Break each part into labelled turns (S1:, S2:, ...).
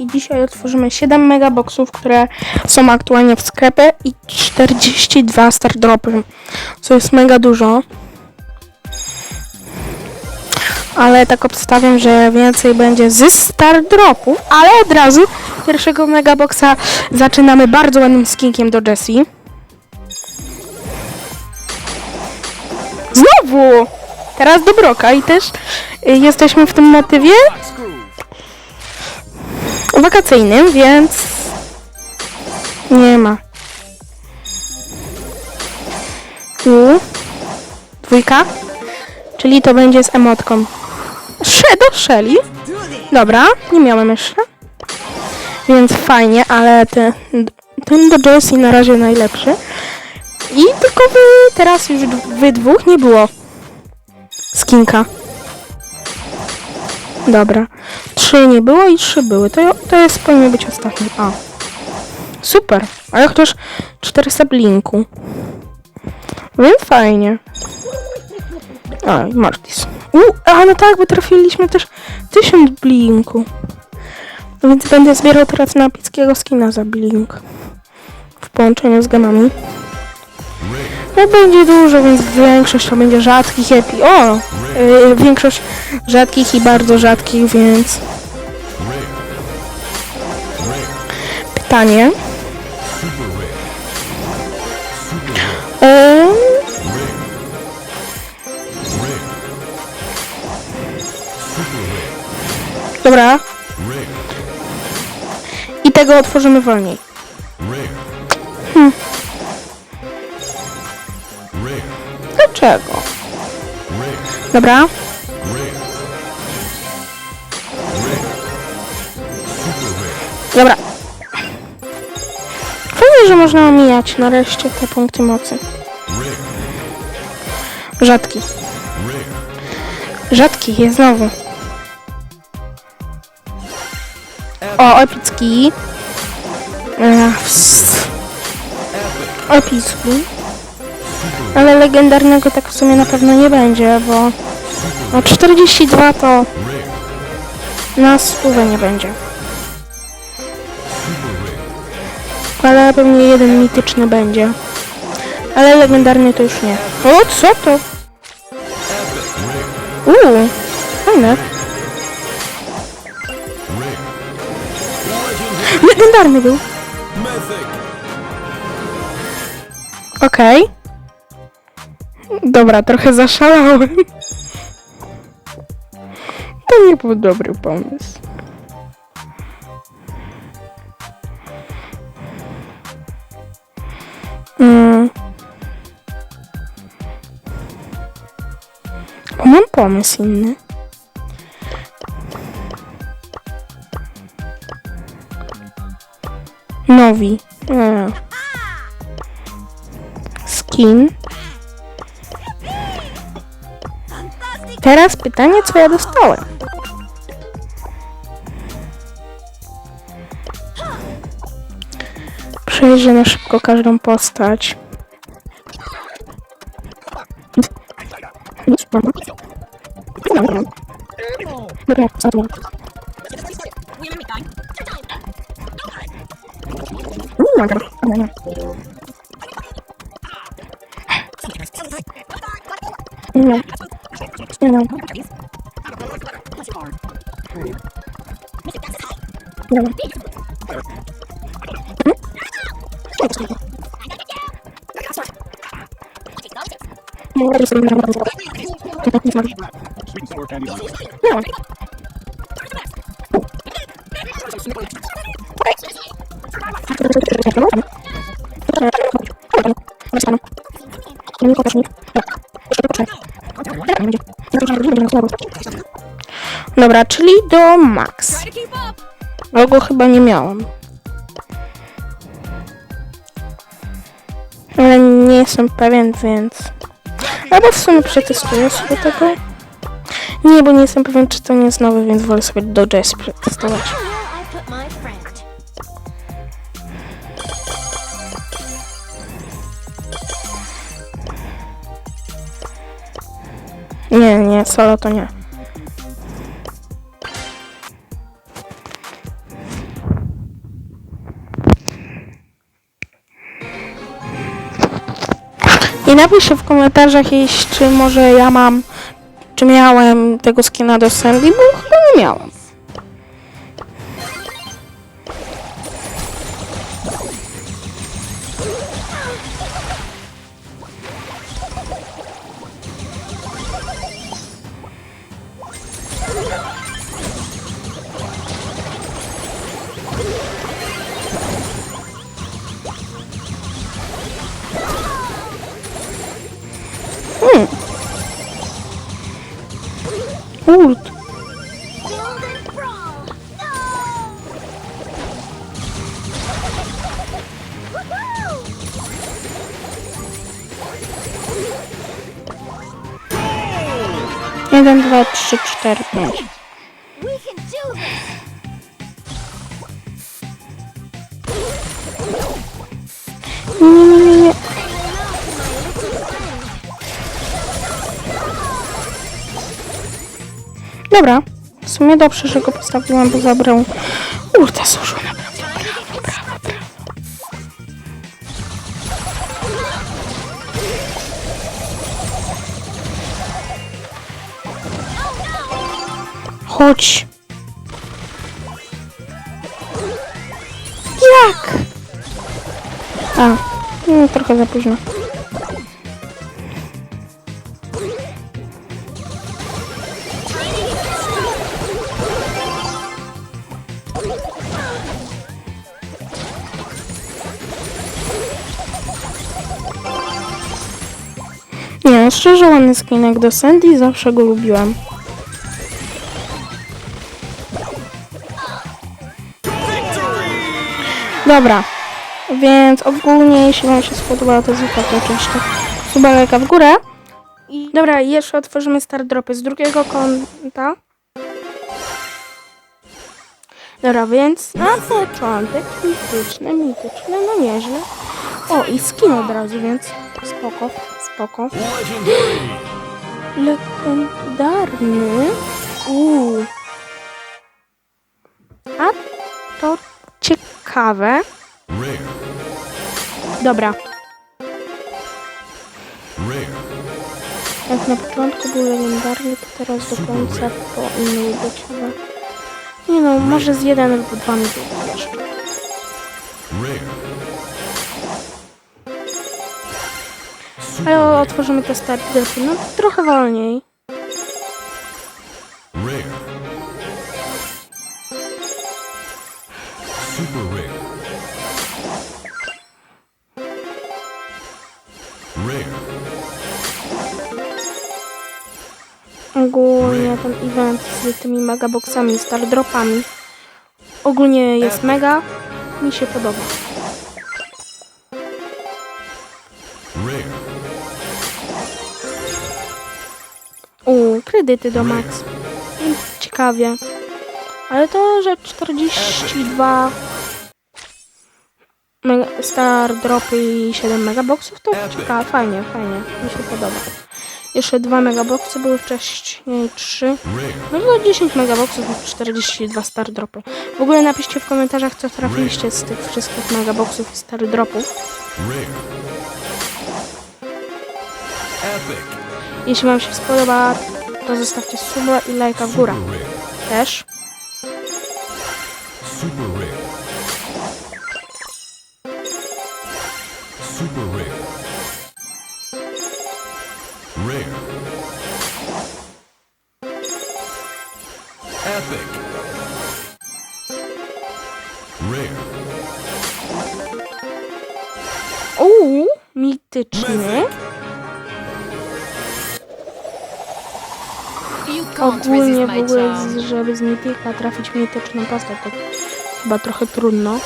S1: i dzisiaj otworzymy 7 megaboxów, które są aktualnie w sklepie i 42 star dropy, co jest mega dużo. Ale tak obstawiam, że więcej będzie z star dropów, ale od razu pierwszego megaboxa zaczynamy bardzo ładnym skinkiem do Jessie. Znowu! Teraz do Broka i też y, jesteśmy w tym motywie wakacyjnym, więc nie ma. U. Dwójka. Czyli to będzie z emotką. Sze do Shelly. Dobra, nie miałem jeszcze. Więc fajnie, ale ten, ten do Jessie na razie najlepszy. I tylko wy teraz już wy dwóch nie było skinka. Dobra. Trzy nie było i trzy były. To, to jest powinien być ostatni. A. Super. A jak też 400 blinku. Więc fajnie. A, Martis. U, a no tak, bo trafiliśmy też 1000 blinku. No więc będę zbierał teraz na epickiego skina za blink. W połączeniu z gemami. No będzie dużo, więc większość to będzie rzadkich epi. O! Yy, większość rzadkich i bardzo rzadkich, więc... Pytanie. Ym... Dobra. I tego otworzymy wolniej. Dlaczego? Dobra. Dobra. Fajnie, że można omijać nareszcie te punkty mocy. Rzadki. Rzadki jest znowu. O, epicki. Ps- Epicki. Ale legendarnego tak w sumie na pewno nie będzie, bo no 42 to na stówę nie będzie. Ale pewnie jeden mityczny będzie. Ale legendarny to już nie. O, co to? Uuu, fajne. Legendarny był. Okej. Dobra, trochę zaszalałem. To nie był dobry pomysł. Mm. Mam pomysł inny. Nowi. Skin. Teraz pytanie, co ja dostałem. Przejrzę na szybko każdą postać. Dobra, czyli do max. Logo chyba nie miałam. Ale nie jestem pewien, więc... Albo w sumie przetestuję sobie tego. Nie, bo nie jestem pewien, czy to nie jest nowy, więc wolę sobie do Jazz przetestować. Nie, nie, solo to nie. I napiszcie w komentarzach, jeśli, czy może ja mam, czy miałem tego skina do Sandy, bo chyba nie miałem.
S2: Woohoo!
S1: Jeden, dwa, trzy, cztery, pięć. Nie, nie, nie, nie. Dobra. W sumie dobrze, że go postawiłam, bo zabrał ulta służył naprawdę. Brawo, brawo, brawo. Chodź. Jak? A, no, trochę za późno. Szczerze ładny skinek do Sandy, zawsze go lubiłem. Dobra, więc ogólnie jeśli wam się spodobało to zostawcie oczywiście subaleka w górę. I dobra, jeszcze otworzymy star dropy z drugiego konta. Dobra, więc na początek mityczne, mityczne, no nieźle. O, i skin od razu, więc spoko, spoko. Legendarny. Uuu. A to ciekawe. Dobra, jak na początku był legendarny, to teraz do końca powinny być chyba. Nie no, może z jeden lub dwa minuty jeszcze. Ale otworzymy te start dropy, no trochę wolniej.
S3: Rare. Super rare. Rare.
S1: Ogólnie ten event z tymi megaboxami, star dropami. Ogólnie jest mega. Mi się podoba. Kredyty do max. Ciekawie. Ale to, że 42 mega, star dropy i 7 megaboxów, to ciekawe, fajnie, fajnie. Mi się podoba. Jeszcze dwa megaboxy były wcześniej 3.
S3: Rare.
S1: No to 10 megaboxów i 42 star dropy. W ogóle napiszcie w komentarzach, co trafiliście z tych wszystkich megaboxów i star dropów. Jeśli wam się spodoba, to zostawcie suba i lajka w górę. Też. Uuu, mityczny. Ogólnie w ogóle, żeby z mityka trafić mityczną postać, to chyba trochę trudno.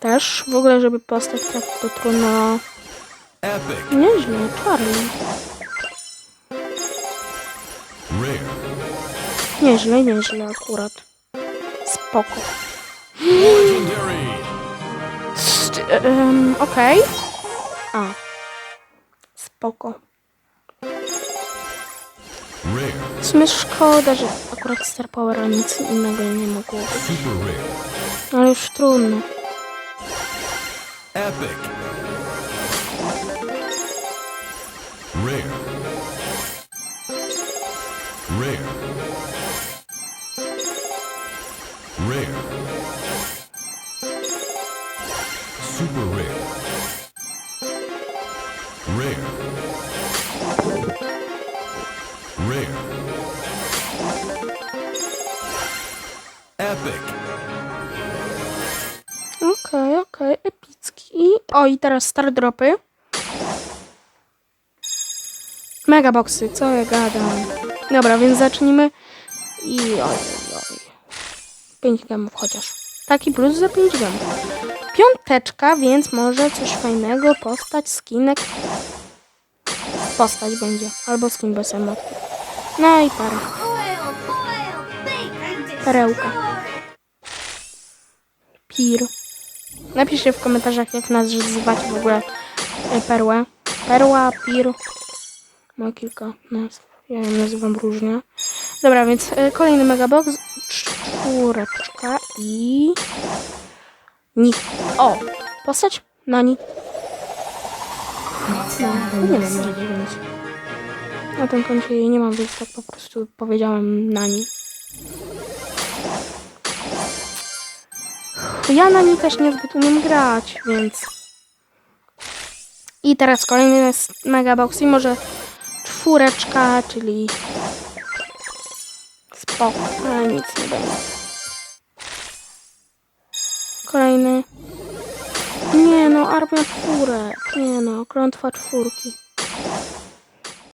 S1: Też w ogóle, żeby postać trafić, to trudno. Nieźle, Charlie. Nieźle, nieźle akurat. Spoko. Em, Okej. A. Spoko. W sumie szkoda, że akurat Star Power nic innego nie mogło być.
S3: Super rare.
S1: Ale już trudno.
S3: Epic. Rare. Epic.
S1: Okej, okej, epicki. O, i teraz star dropy. Mega boxy, co ja gadam. Dobra, więc zacznijmy. I oj, oj, oj. 5 gemów chociaż. Taki plus za 5 gemów. Piąteczka, więc może coś fajnego. Postać, skinek. Postać będzie. Albo skin bez. No i para. Perełka. Pir. Napiszcie w komentarzach, jak nazywać w ogóle e, perłę. Perła, pir. Ma kilka nazw. Ja ją nazywam różnie. Dobra, więc e, kolejny megabox. Czwóreczka i... Ni... O! Postać? Nani. No, nie może dziewięć. Na tym koncie jej nie mam, więc tak po prostu powiedziałem Nani. Ja na niej też niezbyt umiem grać, więc... I teraz kolejny jest megabox i może czwóreczka, czyli... Spoko, ale nic nie będzie. Kolejny. Nie no, armia czwórek. Nie no, klątwa czwórki.